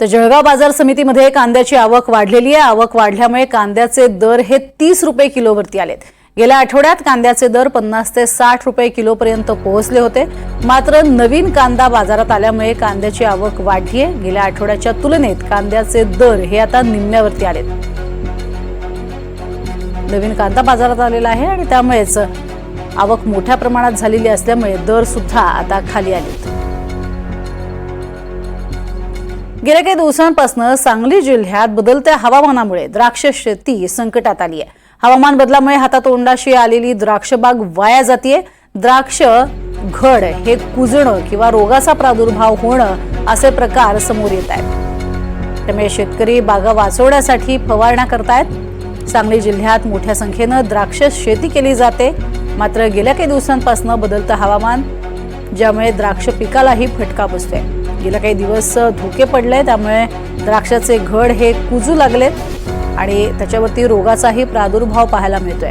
तर जळगाव बाजार समितीमध्ये कांद्याची आवक वाढलेली आहे. आवक वाढल्यामुळे कांद्याचे दर हे तीस रुपये किलोवरती आलेत. गेल्या आठवड्यात कांद्याचे दर पन्नास ते साठ रुपये किलोपर्यंत पोहोचले होते. मात्र नवीन कांदा बाजारात आल्यामुळे कांद्याची आवक वाढली आहे. गेल्या आठवड्याच्या तुलनेत कांद्याचे दर हे आता निम्म्यावरती आलेत. नवीन कांदा बाजारात आलेला आहे आणि त्यामुळेच आवक मोठ्या प्रमाणात झालेली असल्यामुळे दर सुद्धा आता खाली आलेत. गेल्या काही दिवसांपासून सांगली जिल्ह्यात बदलत्या हवामानामुळे द्राक्ष शेती संकटात आली आहे. हवामान बदलामुळे हातातोंडाशी आलेली द्राक्षबाग वाया जातीये. द्राक्ष घड हे कुजणं किंवा रोगाचा प्रादुर्भाव होणं असे प्रकार समोर येत आहेत. त्यामुळे शेतकरी बागा वाचवण्यासाठी फवारण्या करतायत. सांगली जिल्ह्यात मोठ्या संख्येनं द्राक्ष शेती केली जाते. मात्र गेल्या काही दिवसांपासून बदलतं हवामान ज्यामुळे द्राक्ष पिकालाही फटका बसतोय. गेल्या काही दिवस धोके पडले त्यामुळे द्राक्षाचे घड हे कुजू लागलेत आणि त्याच्यावरती रोगाचाही प्रादुर्भाव पाहायला मिळतोय.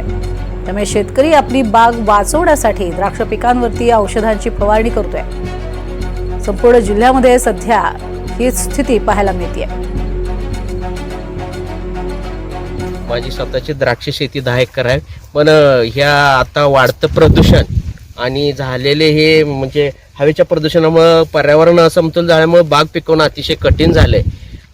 त्यामुळे शेतकरी आपली बाग वाचवण्यासाठी द्राक्ष पिकांवरती औषधांची फवारणी करतोय. संपूर्ण जिल्ह्यामध्ये सध्या हीच स्थिती पाहायला मिळते माझी स्वतःची द्राक्ष शेती दहा एकर आहे पण ह्या आता वाढतं प्रदूषण आणि झालेले हे म्हणजे हवेच्या प्रदूषणामुळं पर्यावरण असमतोल झाल्यामुळे बाग पिकवणं अतिशय कठीण झालंय.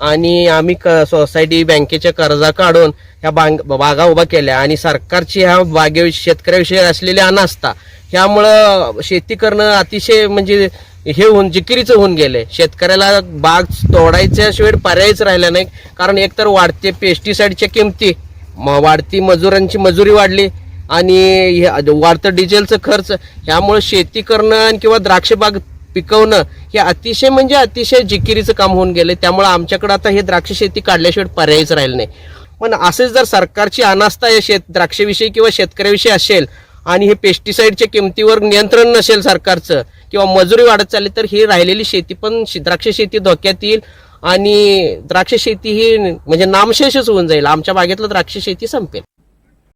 आणि आम्ही क सोसायटी बँकेच्या कर्जा काढून ह्या बांग बागा उभा केल्या. आणि सरकारची ह्या बागेविषयी शेतकऱ्याविषयी असलेली अनास्था ह्यामुळं शेती करणं अतिशय म्हणजे हे होऊन जिकिरीचं होऊन गेले शेतकऱ्याला बाग तोडायच्याशिवाय पर्यायच राहिला नाही. कारण एकतर वाढते पेस्टिसाईडच्या किमती म- वाढती मजुरांची मजुरी वाढली आणि वाढतं डिझेलचं खर्च ह्यामुळे शेती करणं आणि किंवा द्राक्षबाग पिकवणं हे अतिशय म्हणजे अतिशय जिकिरीचं काम होऊन गेलं त्यामुळे आमच्याकडे आता हे द्राक्ष शेती काढल्याशिवाय पर्यायच राहिलं नाही. पण असेच जर सरकारची अनास्था या शेत द्राक्षविषयी किंवा शेतकऱ्याविषयी असेल आणि हे पेस्टिसाईडच्या किमतीवर नियंत्रण नसेल सरकारचं किंवा मजुरी वाढत चालली तर ही राहिलेली शेती पण द्राक्ष शेती धोक्यात येईल आणि द्राक्ष शेती ही म्हणजे नामशेषच होऊन जाईल. आमच्या बागेतलं द्राक्ष शेती संपेल.